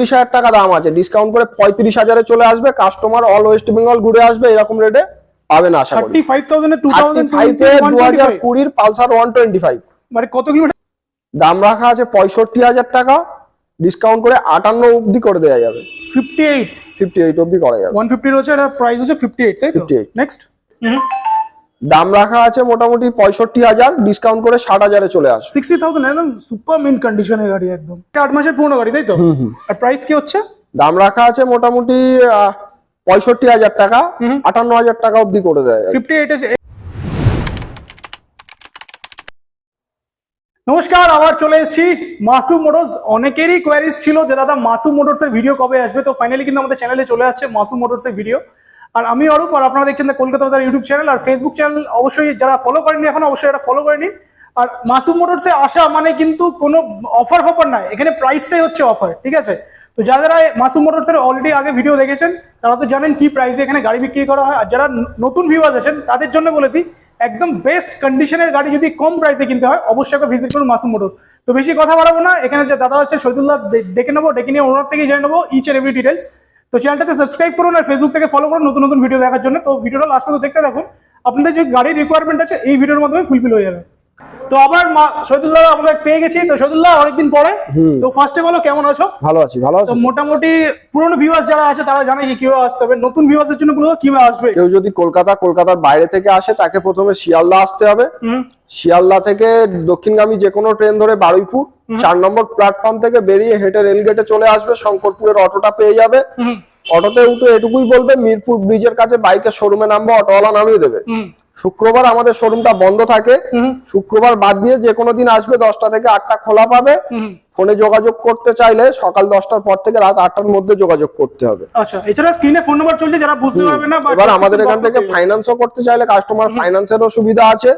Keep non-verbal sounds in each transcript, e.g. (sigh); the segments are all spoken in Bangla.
চল্লিশ হাজার টাকা দাম আছে। ডিসকাউন্ট করে পঁয়ত্রিশ হাজারে চলে আসবে। কাস্টমার অল ওয়েস্ট বেঙ্গল ঘুরে আসবে এরকম রেটে পাবেন আশা করি। Thirty five thousand two thousand five দু হাজার কুড়ির পালসার ওয়ান টোয়েন্টি ফাইভ মানে কত কিলোমিটার? দাম রাখা আছে পঁয়ষট্টি হাজার টাকা। ডিসকাউন্ট করে আটান্ন অবধি করে দেওয়া যাবে। ফিফটি এইট ফিফটি এইট অবধি করা যাবে। ওয়ান ফিফটি রয়েছে প্রাইস হচ্ছে ফিফটি এইট তাই তো? 58 নেক্সট দাম রাখা আছে মোটামুটি পঁয়ষট্টি হাজার ডিসকাউন্ট করে ষাট হাজারে চলে আসে সিক্সটি থাউজেন্ড একদম সুপার মিন কন্ডিশনের গাড়ি একদম। আট মাসের পুরোনো গাড়ি তাই তো? আর প্রাইস কি হচ্ছে? দাম রাখা আছে মোটামুটি পঁয়ষট্টি হাজার টাকা আটান্ন হাজার টাকা অবধি করে দেয়। ফিফটি এইট নমস্কার আবার চলে এসেছি। মাসু মোটরস অনেকেরই কোয়ারিজ ছিল যে দাদা মাসু মোটরস এর ভিডিও কবে আসবে? তো ফাইনালি কিন্তু আমাদের চ্যানেলে চলে আসছে মাসু মোটরস এর ভিডিও আর আমি অরূপ, আর আপনারা দেখছেন কলকাতা বাজার ইউটিউব চ্যানেল আর ফেসবুক চ্যানেল অবশ্যই যারা ফলো করেনি এখন, অবশ্যই এটা ফলো করে নিন। আর মাসু মোটরসে আসা মানে কিন্তু কোনো অফার ফফার নাই। এখানে প্রাইসটাই হচ্ছে অফার ঠিক আছে? তো যারা যারা মাসু মোটরসের অলরেডি আগে ভিডিও দেখেছেন, তারা তো জানেন কি প্রাইসে এখানে গাড়ি বিক্রি করা হয়। আর যারা নতুন ভিউয়ার্স আছেন, তাদের জন্য বলে দিই, একদম বেস্ট কন্ডিশনের গাড়ি যদি কম প্রাইসে কিনতে হয়, অবশ্যই ভিজিট করুন মাসুম মোটরস। তো বেশি কথা বাড়াবো না, এখানে যে দাদা আছে শহীদুল্লাহ ডেকে নেব, ডেকে নিয়ে ওনার থেকেই জেনে নেব ইচ এন্ড এভরি ডিটেলস তো চ্যানেলটাতে সাবস্ক্রাইব করুন আর ফেসবুক থেকে ফলো করুন নতুন নতুন ভিডিও দেখার জন্য। তো ভিডিওটা লাস্ট পর্যন্ত দেখতে থাকুন। আপনাদের যে গাড়ির রিকোয়ারমেন্ট আছে, এই ভিডিওর মাধ্যমে ফুলফিল হয়ে যাবে। তো আবার শহীদুল্লাহ আমরা পেয়ে গেছি। তো শহীদুল্লাহ অনেকদিন পরে। তো ফার্স্টে বলো কেমন আছো? ভালো আছি ভালো আছি। মোটামুটি পুরনো ভিউয়ার্স যারা আছে তারা জানে কি কীভাবে আসতে হবে। নতুন ভিউয়ার্সের জন্য বলো কীভাবে আসবে? কেউ যদি কলকাতা কলকাতার বাইরে থেকে আসে তাকে প্রথমে শিয়ালদা আসতে হবে। শিয়ালদা থেকে দক্ষিণগামী যে কোনো ট্রেন ধরে বারুইপুর চার নম্বর প্ল্যাটফর্ম থেকে বেরিয়ে হেঁটে রেল গেটে চলে আসবে। শঙ্করপুরের অটোটা পেয়ে যাবে। অটোতে উঠে এটুকুই বলবে মিরপুর ব্রিজের কাছে বাইকের শোরুমে নামবে অটোওয়ালা নামিয়ে দেবে। শুক্রবার আমাদের শোরুমটা বন্ধ থাকে। শুক্রবার বাদ দিয়ে যে কোনো দিন আসবে দশটা থেকে আটটা খোলা পাবে। ফোনে যোগাযোগ করতে চাইলে সকাল দশটার পর থেকে রাত আটটার মধ্যে যোগাযোগ করতে হবে। আচ্ছা এছাড়া স্ক্রিনে ফোন নাম্বার চলছে যারা বুঝতে পারবে না এবার আমাদের এখান থেকে ফাইন্যান্সও করতে চাইলে কাস্টমার ফাইন্যান্সেরও সুবিধা আছে।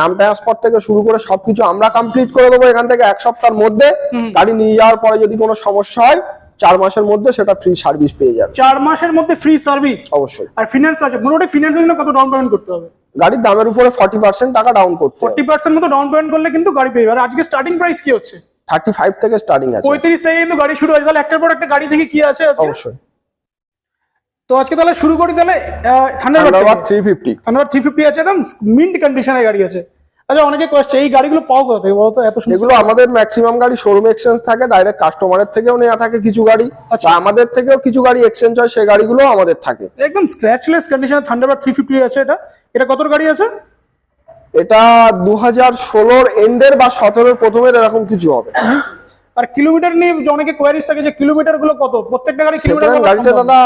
নাম ট্রান্সফার থেকে শুরু করে সবকিছু আমরা কমপ্লিট করে দেবো এখান থেকে এক সপ্তাহের মধ্যে। গাড়ি নিয়ে যাওয়ার পরে যদি কোনো সমস্যা হয় চার মাসের মধ্যে সেটা ফ্রি সার্ভিস পেয়ে যাবে। চার মাসের মধ্যে ফ্রি সার্ভিস অবশ্যই। আর ফিনান্স আছে মোটামুটি ফিনান্সের জন্য কত ডাউন পেমেন্ট করতে হবে? গাড়ির দামের উপরে ফর্টি পার্সেন্ট টাকা ডাউন করতে ফোর্টি পার্সেন্ট মতো ডাউন পেমেন্ট করলে কিন্তু গাড়ি পেয়ে যাবে। আজকে স্টার্টিং প্রাইস কি হচ্ছে? থার্টি ফাইভ থেকে স্টার্টিং আছে। পঁয়ত্রিশ থেকে কিন্তু গাড়ি শুরু হয়েছে। তাহলে একটার পর একটা গাড়ি দেখি কি আছে অবশ্যই। তো আজকে তাহলে শুরু করি তাহলে three fifty Thunderbird three fifty আছে একদম মিন্ট কন্ডিশনের গাড়ি আছে। আচ্ছা অনেকে কোয়েশ্চে এই গাড়িগুলো পাও কোথা থেকে বলতো এত সুন্দর এগুলো আমাদের ম্যাক্সিমাম গাড়ি শোরুম এক্সচেঞ্জ থাকে ডাইরেক্ট কাস্টমারের থেকেও নেওয়া থাকে কিছু গাড়ি। আচ্ছা। আমাদের থেকেও কিছু গাড়ি এক্সচেঞ্জ হয় সেই গাড়িগুলো আমাদের থাকে। একদম স্ক্র্যাচলেস কন্ডিশনের থান্ডারবার্ড থ্রি ফিফটি আছে এটা। এটা কত গাড়ি আছে? এটা দু হাজার ষোলোর এন্ডের বা সতেরোর প্রথমের এরকম কিছু হবে। (coughs) আর কিলোমিটার নিয়ে অনেকে কোয়ারিজ থাকে যে কিলোমিটারগুলো কত? প্রত্যেকটা গাড়ি কিলোমিটার গাড়িতে দাদা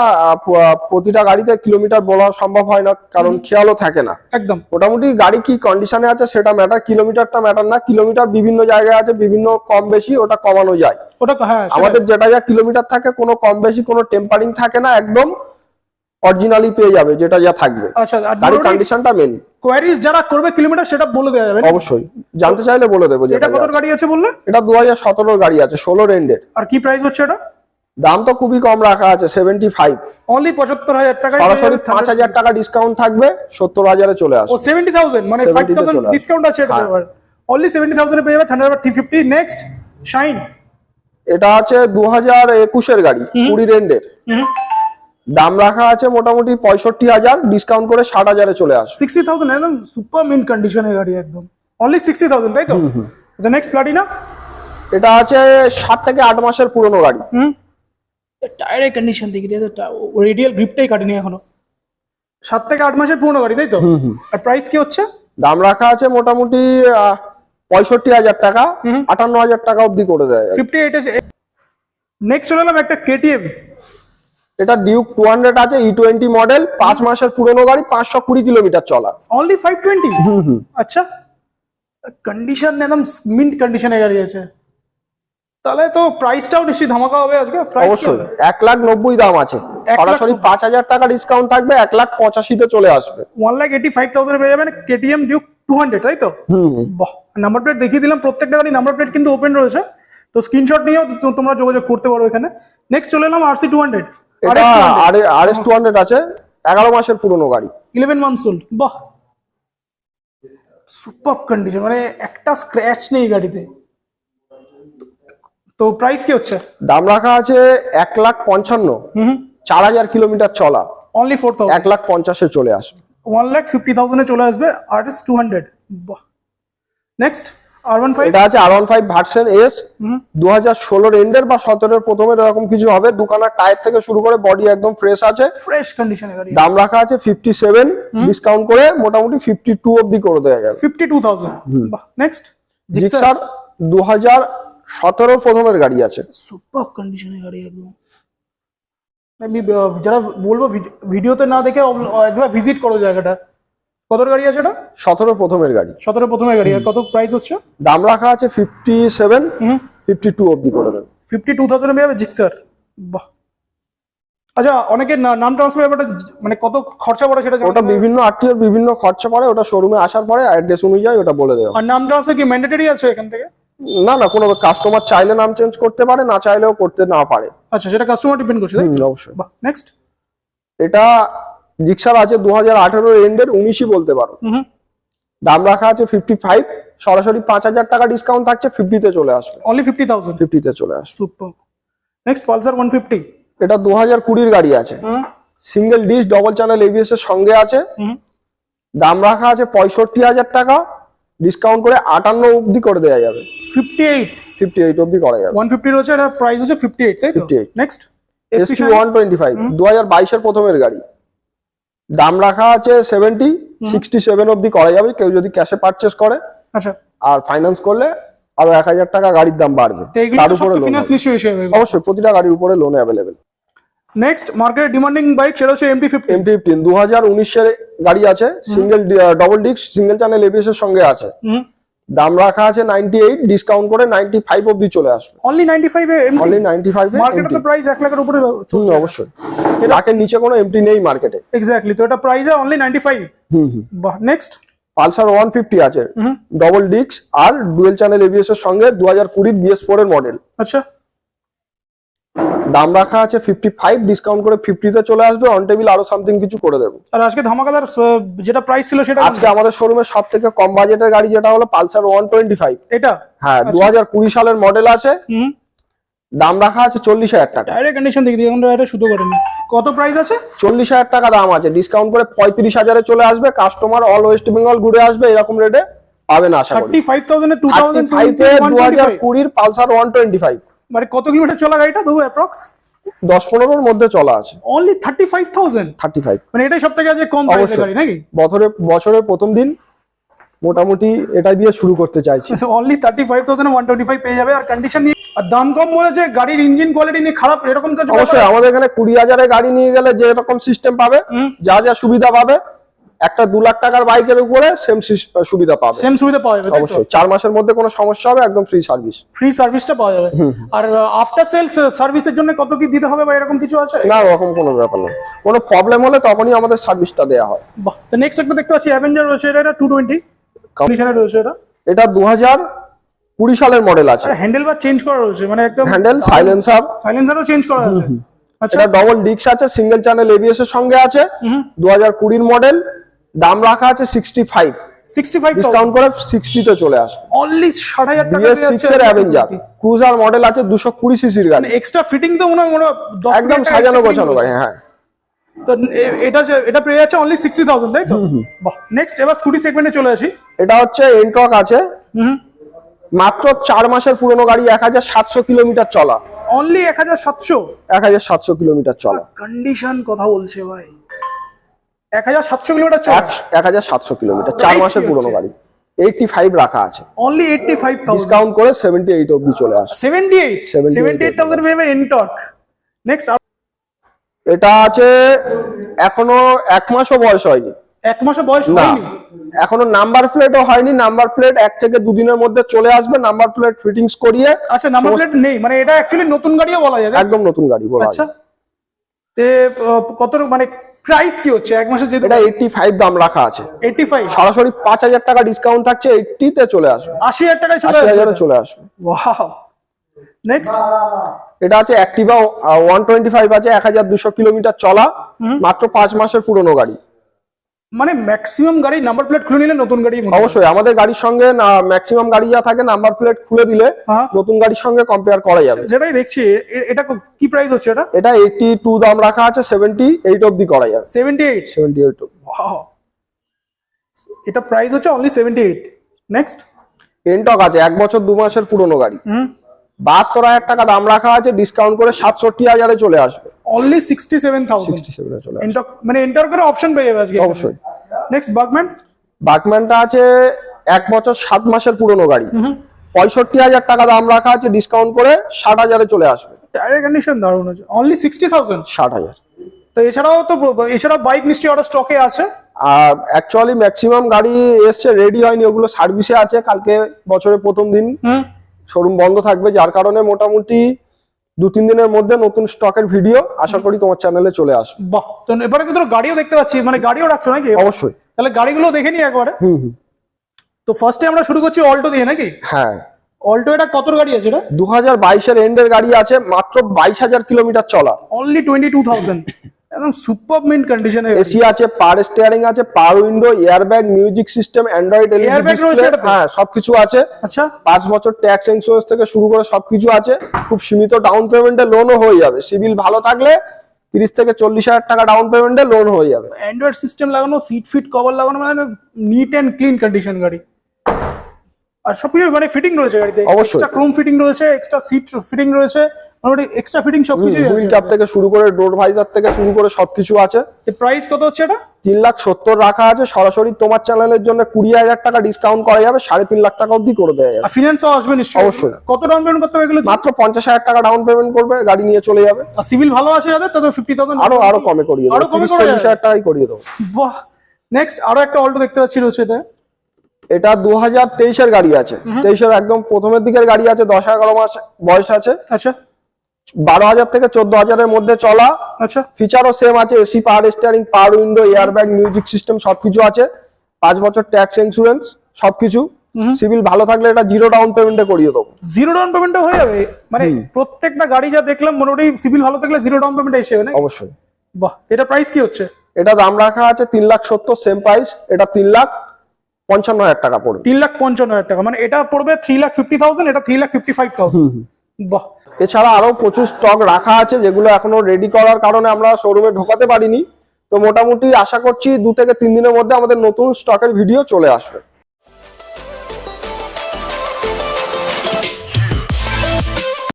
প্রতিটা গাড়িতে কিলোমিটার বলা সম্ভব হয় না কারণ খেয়ালও থাকে না। একদম। মোটামুটি গাড়ি কি কন্ডিশনে আছে সেটা ম্যাটার কিলোমিটারটা ম্যাটার না কিলোমিটার বিভিন্ন জায়গায় আছে বিভিন্ন কম বেশি ওটা কমানো যায়। ওটা তো হ্যাঁ আমাদের যেটা যা কিলোমিটার থাকে কোনো কম বেশি কোনো টেম্পারিং থাকে না একদম অরিজিনালি পেয়ে যাবে যেটা যা থাকবে। আচ্ছা গাড়ির কন্ডিশনটা মেন কোয়ারিজ যারা করবে কিলোমিটার সেটা বলে দেওয়া যাবে অবশ্যই। জানতে চাইলে বলে দেবো যেটা এটা কত গাড়ি আছে বললে? এটা দু হাজার সতেরোর গাড়ি আছে ষোলোর এন্ডের আর কি প্রাইস হচ্ছে এটা? দাম তো খুবই কম রাখা আছে সেভেন্টি ফাইভ অনলি পঁচাত্তর হাজার টাকা সরাসরি পাঁচ হাজার টাকা ডিসকাউন্ট থাকবে সত্তর হাজারে চলে ও আসবে। সেভেন্টি থাউজেন্ড মানে ফাইভ থাউজেন্ড ডিসকাউন্ট আছে এটা। অনলি সেভেন্টি থাউজেন্ড পেয়ে যাবে Thunderbird three fifty next shine এটা আছে দু হাজার একুশের গাড়ি কুড়ি এন্ডের দাম রাখা আছে মোটামুটি পঁয়ষট্টি হাজার ডিসকাউন্ট করে ষাট হাজারে চলে আসবে। সিক্সটি থাউজেন্ড একদম সুপার মিন কন্ডিশনের গাড়ি একদম। অনলি সিক্সটি থাউজেন্ড তাই তো? আচ্ছা নেক্সট প্লাটিনা এটা আছে সাত থেকে আট মাসের পুরনো গাড়ি। হুম? টায়ারের কন্ডিশন দেখি দিয়ে রেডিয়াল গ্রিপটাই কাটেনি এখনও। সাত থেকে আট মাসের পুরনো গাড়ি তাই তো? আর প্রাইস কি হচ্ছে? দাম রাখা আছে মোটামুটি পঁয়ষট্টি হাজার টাকা আটান্ন হাজার টাকা অবধি করে দেয়। ফিফটি এইট নেক্সট চলে এলাম একটা কেটিএম এটা ডিউক টু হান্ড্রেড আছে ই টোয়েন্টি মডেল পাঁচ মাসের পুরনো গাড়ি পাঁচশো কুড়ি কিলোমিটার চলা। অনলি ফাইভ টোয়েন্টি আচ্ছা। কন্ডিশন একদম মিন্ট কন্ডিশনে গাড়ি আছে। তাহলে তো প্রাইসটাও নিশ্চয়ই ধামাকা হবে আজকে। অবশ্যই। এক লাখ নব্বই দাম আছে। সরাসরি পাঁচ হাজার টাকা ডিসকাউন্ট থাকবে এক লাখ পঁচাশিতে চলে আসবে। One lakh eighty five thousand পেয়ে যাবেন কেটিএম ডিউক টু হান্ড্রেড তাই তো? বাহ নাম্বার প্লেট দেখিয়ে দিলাম প্রত্যেকটা গাড়ি নাম্বার প্লেট কিন্তু ওপেন রয়েছে। তো স্ক্রিনশট নিয়েও তোমরা যোগাযোগ করতে পারো এখানে। নেক্সট চলে এলাম আরসি টু হান্ড্রেড এটা আর এস টু হান্ড্রেড আছে। এগারো মাসের পুরনো গাড়ি। ইলেভেন মান্থস ওল্ড বাহ! সুপার কন্ডিশন মানে একটা স্ক্র্যাচ নেই গাড়িতে। তো প্রাইস কি হচ্ছে? দাম রাখা আছে এক লাখ পঞ্চান্ন। হুম চার হাজার কিলোমিটার চলা। অনলি ফোর থাউজেন্ড এক লাখ পঞ্চাশে চলে আসবে। ওয়ান লাখ ফিফটি থাউজেন্ডে চলে আসবে আর ইস টু হান্ড্রেড বাহ! নেক্সট এটা আছে R one five version S দু হাজার ষোলোর এন্ডের বা সতেরোর প্রথমের এরকম কিছু হবে। দুখানা টায়ার থেকে শুরু করে বডি একদম ফ্রেশ আছে। ফ্রেশ কন্ডিশনে গাড়ি। দাম রাখা আছে ফিফটি সেভেন ডিসকাউন্ট করে মোটামুটি ফিফটি টু অব্দি করে দেওয়া যাবে। Fifty two thousand next Gixxer দু হাজার সতেরোর প্রথমের গাড়ি আছে। সুপার কন্ডিশনে গাড়ি একদম। আমি যারা বলব ভিডি- ভিডিওতে না দেখে একবার ভিজিট করো জায়গাটা। কত গাড়ি আছে এটা? সতেরো প্রথমের গাড়ি। সতেরো প্রথমে গাড়ি। আর কত প্রাইস হচ্ছে? দাম রাখা আছে ফিফটি সেভেন ফিফটি টু অব্দি করে দেবে। ফিফটি টু থাউজেন্ড পেয়ে যাবে জিক্সার। বাহ। আচ্ছা অনেকের না- নাম ট্রান্সফার ব্যাপারটা মানে কত খরচা পড়ে সেটা ওটা বিভিন্ন আরটিওর বিভিন্ন খরচা পড়ে ওটা শোরুমে আসার পরে অ্যাড্রেস অনুযায়ী ওটা বলে দেওয়া। আর নাম ট্রান্সফার কি ম্যান্ডেটরি আছে এখান থেকে? না না কোনো কাস্টমার চাইলে নাম চেঞ্জ করতে পারে না চাইলেও করতে না পারে। আচ্ছা সেটা কাস্টমার ডিপেন্ড করছে তাই অবশ্যই। বাহ নেক্সট এটা জিক্সার আছে দু হাজার আঠেরোর এন্ডের উনিশই বলতে পারো। হুম দাম রাখা আছে ফিফটি ফাইভ সরাসরি পাঁচ হাজার টাকা ডিসকাউন্ট থাকছে ফিফটিতে চলে আসবে। অনলি ফিফটি থাউজেন্ড ফিফটিতে চলে আসবে। Super next Pulsar one fifty এটা দু হাজার কুড়ির গাড়ি আছে। Single disc double channel ABS এর সঙ্গে আছে। হুম। দাম রাখা আছে পঁয়ষট্টি হাজার টাকা। ডিসকাউন্ট করে আটান্ন অব্দি করে দেওয়া যাবে। ফিফটি এইট ফিফটি এইট অব্দি করা যাবে। ওয়ান ফিফটি রয়েছে এটা প্রাইস হচ্ছে ফিফটি এইট তাই তো? 58 next SP one twenty five দু হাজার বাইশের প্রথমের গাড়ি। দাম রাখা আছে সেভেন্টি সিক্সটি সেভেন অব্দি করা যাবে কেউ যদি ক্যাশে পারচেস করে আচ্ছা। আর ফাইন্যান্স করলে আরও এক হাজার টাকা গাড়ির দাম বাড়বে। তার উপরে লোন অবশ্যই প্রতিটা গাড়ির উপরে loan available next market demanding bike সেটা হচ্ছে এমপি ফিফটি এম ফিফটিন দু হাজার উনিশের গাড়ি আছে single double disc single channel ABS এর সঙ্গে আছে। দাম রাখা আছে নাইনটি এইট ডিসকাউন্ট করে নাইনটি ফাইভ অব্দি চলে আসবে। Only ninety five MP only 95 এ মার্কেটে তো প্রাইস 1 লাখের উপরে চলছে। অবশ্যই। লাখের নিচে কোনো এমটি নেই মার্কেটে এক্স্যাক্টলি তো এটা price only ninety five hmm hmm. বাহ নেক্সট পালসার ওয়ান ফিফটি আছে। ডাবল ডিস্ক আর ডুয়েল চ্যানেল এবিএস এর সঙ্গে দু হাজার কুড়ির বিএস ফোর এর মডেল আচ্ছা। দাম রাখা আছে ফিফটি ফাইভ ডিসকাউন্ট করে ফিফটিতে চলে আসবে অন টেবিল আরও সামথিং কিছু করে দেবো। আর আজকে ধামাকাদার যেটা প্রাইস ছিল সেটা আজকে আমাদের শোরুমের সব থেকে কম বাজেটের গাড়ি যেটা হলো পালসার ওয়ান টোয়েন্টি ফাইভ এটা? হ্যাঁ দু হাজার কুড়ি সালের মডেল আছে। দাম রাখা আছে চল্লিশ হাজার টাকা। টায়ারের কন্ডিশন দেখি এখন এটা শুধু করেনি কত প্রাইস আছে? চল্লিশ হাজার টাকা দাম আছে ডিসকাউন্ট করে পঁয়ত্রিশ হাজারে চলে আসবে কাস্টমার অল ওয়েস্ট বেঙ্গল ঘুরে আসবে এরকম রেটে পাবে না আশা করি। Thirty five thousand two thousand ফাইভে দু হাজার কুড়ির পালসার ওয়ান টোয়েন্টি ফাইভ মানে কত কিলোমিটার চলা গাড়িটা? তবু অ্যাপ্রক্স দশ পনেরোর মধ্যে চলা আছে। Only thirty five thousand thirty five মানে এটাই সব থেকে আজকে কম অবশ্যই। গাড়ি নাকি? বছরের বছরের প্রথম দিন মোটামুটি এটা দিয়ে শুরু করতে চাইছি। Only thirty five thousand one twenty five পেয়ে যাবে। আর কন্ডিশন নিয়ে আর দাম কম বলেছে গাড়ির ইঞ্জিন কোয়ালিটি নিয়ে খারাপ এরকম কিছু অবশ্যই আমাদের এখানে কুড়ি হাজারে গাড়ি নিয়ে গেলে যে রকম সিস্টেম পাবে যা যা সুবিধা পাবে একটা দু লাখ টাকার বাইকের উপরে সেম সুবিধা পাবে। সেম সুবিধা পাওয়া যাবে অবশ্যই। চার মাসের মধ্যে কোনো সমস্যা হবে একদম ফ্রি সার্ভিস ফ্রি সার্ভিসটা পাওয়া যাবে। আর আফটার সেলস সার্ভিসের জন্য কত কি দিতে হবে বা এরকম কিছু আছে? না ওরকম কোনো ব্যাপার নেই। কোনো প্রবলেম হলে তখনই আমাদের সার্ভিসটা দেওয়া হয়। বাহ তো নেক্সট একটা দেখতে পাচ্ছি অ্যাভেঞ্জার রয়েছে এটা টু টোয়েন্টি কন্ডিশনে রয়েছে এটা? এটা দু হাজার কুড়ি সালের মডেল আছে। হ্যান্ডেল বার চেঞ্জ করা রয়েছে মানে একদম হ্যান্ডেল সাইলেন্সার সাইলেন্সারও চেঞ্জ করা আছে আচ্ছা। এটা ডবল ডিস্ক আছে সিঙ্গেল চ্যানেল এবিএস এর সঙ্গে আছে। দু হাজার কুড়ির মডেল দাম রাখা আছে sixty five sixty five discount করে সিক্সটিতে চলে আসবে। অনলি ষাট হাজার টাকা সিক্স এর অ্যাভেঞ্জার ক্রুজার মডেল আছে দুশো কুড়ি সিসির গাড়ি। এক্সট্রা ফিটিং তো মনে হয় মনে একদম সাজানো গোছানো গাড়ি হ্যাঁ। তো এটা এটা পেয়ে যাচ্ছে অনলি সিক্সটি থাউজেন্ড তাই তো? বাহ নেক্সট এবার স্কুটি সেগমেন্টে চলে আসি। এটা হচ্ছে এনটক আছে। মাত্র চার মাসের পুরনো গাড়ি এক হাজার সাতশো কিলোমিটার চলা। অনলি এক হাজার সাতশো? এক হাজার সাতশো কিলোমিটার চলা। কন্ডিশন কথা বলছে ভাই। এক হাজার সাতশো কিলোমিটার এক হাজার সাতশো কিলোমিটার চার মাসের পুরনো গাড়ি। এইটটি ফাইভ রাখা আছে। অনলি এইটটি ফাইভ ডিসকাউন্ট করে সেভেন্টি এইট অব্দি চলে আসে। Seventy eight 78 seventy eight thousand ভেবে এনটর্ক নেক্সট এটা আছে এখনও এক মাসও বয়স হয়নি। এক মাসে বয়স হয়নি? এখনও নাম্বার প্লেটও হয়নি। নাম্বার প্লেট এক থেকে দুদিনের মধ্যে চলে আসবে। নাম্বার প্লেট ফিটিংস করিয়ে আচ্ছা নাম্বার প্লেট নেই। মানে এটা অ্যাকচুয়ালি নতুন গাড়িও বলা যায় একদম নতুন গাড়ি বলা আচ্ছা। তে কত মানে প্রাইস কি হচ্ছে? এক মাসে যেহেতু এটা এইটটি ফাইভ দাম রাখা আছে। এইটটি ফাইভ সরাসরি পাঁচ হাজার টাকা ডিসকাউন্ট থাকছে 80 তে চলে আসবে। আশি হাজার টাকায় চলে আসবে হাজারে চলে আসবে। ওয়াও নেক্সট এটা আছে অ্যাক্টিভা ওয়ান টোয়েন্টি ফাইভ আছে এক হাজার দুশো কিলোমিটার চলা মাত্র 5 মাসের পুরনো গাড়ি। মানে ম্যাক্সিমাম গাড়ি নাম্বার প্লেট খুলে নিলে নতুন গাড়ি অবশ্যই আমাদের গাড়ির সঙ্গে ম্যাক্সিমাম গাড়ি যা থাকে নাম্বার প্লেট খুলে দিলে হ্যাঁ। নতুন গাড়ির সঙ্গে কম্পেয়ার করা যাবে। যেটাই দেখছি এটা কো- প্রাইস হচ্ছে এটা? এটা এইটি টু দাম রাখা আছে সেভেন্টি এইট অব্দি করা যাবে। সেভেন্টি এইট সেভেন্টি এইট এটা প্রাইস হচ্ছে only seventy eight next NTorq আছে এক বছর দু মাসের পুরনো গাড়ি। হুম। বাহাত্তর হাজার টাকা দাম রাখা আছে ডিসকাউন্ট করে সাতষট্টি হাজারে চলে আসবে। অনলি সিক্সটি সেভেন থাউজেন্ড চলে মানে এন্টার করে অপশন পেয়ে যাবে আজকে। অবশ্যই। নেক্সট বাগম্যান বাকম্যানটা আছে এক বছর সাত মাসের পুরনো গাড়ি। পঁয়ষট্টি হাজার টাকা দাম রাখা আছে ডিসকাউন্ট করে ষাট হাজারে চলে আসবে। টায়ারের কন্ডিশন দারুণ আছে অনলি সিক্সটি থাউজেন্ড ষাট হাজার। তো এছাড়াও তো এছাড়াও বাইক নিশ্চয়ই আরও স্টকে আছে? আর অ্যাকচুয়ালি ম্যাক্সিমাম গাড়ি এসছে রেডি হয়নি। ওগুলো সার্ভিসে আছে কালকে বছরের প্রথম দিন। শোরুম বন্ধ থাকবে যার কারণে মোটামুটি দু তিন দিনের মধ্যে নতুন স্টকের ভিডিও আশা করি তোমার চ্যানেলে চলে আসবে। বাহ তো এবারে কিন্তু গাড়িও দেখতে পাচ্ছি? মানে গাড়িও রাখছো নাকি? অবশ্যই। তাহলে গাড়িগুলো দেখে নি একবারে? হুম হুম। তো ফার্স্টে আমরা শুরু করছি অল্টো দিয়ে নাকি? হ্যাঁ। অল্টো এটা কত গাড়ি আছে এটা? দু হাজার বাইশের এন্ডের গাড়ি আছে মাত্র বাইশ হাজার কিলোমিটার চলা। অনলি টোয়েন্টি টু থাউজেন্ড একদম সুপার মিন্ট কন্ডিশনে এসি আছে পার স্টিয়ারিং আছে power window airbag music system Android Airbag রয়েছে হ্যাঁ সবকিছু আছে। আচ্ছা। পাঁচ বছর ট্যাক্স ইন্স্যুরেন্স থেকে শুরু করে সবকিছু আছে। খুব সীমিত ডাউন পেমেন্টে লোনও হয়ে যাবে। সিভিল ভালো থাকলে তিরিশ থেকে চল্লিশ হাজার টাকা ডাউন পেমেন্টে লোন হয়ে যাবে। অ্যান্ড্রয়েড সিস্টেম লাগানো সিট ফিট কভার লাগানো মানে নিট অ্যান্ড ক্লিন কন্ডিশন গাড়ি। আর সবকিছু মানে ফিটিং রয়েছে গাড়িতে। এক্সট্রা ক্রোম ফিটিং রয়েছে এক্সট্রা সিট ফিটিং রয়েছে মোটামুটি এক্সট্রা ফিটিং সবকিছু হুইল ক্যাপ থেকে শুরু করে ডোর ভাইজার থেকে শুরু করে সবকিছু আছে। প্রাইস কত হচ্ছে এটা? তিন লাখ সত্তর রাখা আছে সরাসরি তোমার চ্যানেলের জন্য কুড়ি হাজার টাকা ডিসকাউন্ট করা যাবে সাড়ে তিন লাখ টাকা অব্দি করে দেওয়া যাবে। আর ফিনান্সও আসবে নিশ্চয়ই। অবশ্যই। কত ডাউন পেমেন্ট করতে হবে এগুলো? মাত্র পঞ্চাশ হাজার টাকা ডাউন পেমেন্ট করবে গাড়ি নিয়ে চলে যাবে। আর সিভিল ভালো আছে যাদের তাদের ফিফটি থাউজেন্ড আরও আরও কমে করিয়ে আরও দেবো কমে করা চল্লিশ যাবে? হাজার টাকাই করিয়ে দেবো। বাহ! নেক্সট আরও একটা অল্টো দেখতে পাচ্ছি রয়েছে এটা। এটা দু হাজার তেইশের গাড়ি আছে। তেইশের একদম প্রথমের দিকের গাড়ি আছে দশ এগারো মাস বয়স আছে। আচ্ছা। বারো হাজার থেকে চোদ্দ হাজারের মধ্যে চলা। আচ্ছা। ফিচারও সেম আছে AC power steering power window airbag music system সবকিছু আছে। পাঁচ বছর ট্যাক্স ইন্স্যুরেন্স সবকিছু। সিভিল ভালো থাকলে এটা জিরো ডাউন পেমেন্টে করিয়ে দেবো। জিরো ডাউন পেমেন্টে হয়ে যাবে? মানে প্রত্যেকটা গাড়ি যা দেখলাম মোটামুটি সিভিল ভালো থাকলে জিরো ডাউন পেমেন্ট এসে যাবে অবশ্যই। বাহ এটা প্রাইস কি হচ্ছে? এটা দাম রাখা আছে তিন লাখ সত্তর সেম প্রাইস এটা তিন লাখ পঞ্চান্ন হাজার টাকা পড়বে। তিন লাখ পঞ্চান্ন হাজার টাকা মানে এটা পড়বে থ্রি লাখ ফিফটি থাউজেন্ড এটা three lakh fifty five thousand বাহ। এছাড়া আরও প্রচুর স্টক রাখা আছে যেগুলো এখনও রেডি করার কারণে আমরা শোরুমে ঢোকাতে পারিনি। তো মোটামুটি আশা করছি দু থেকে তিন দিনের মধ্যে আমাদের নতুন স্টকের ভিডিও চলে আসবে।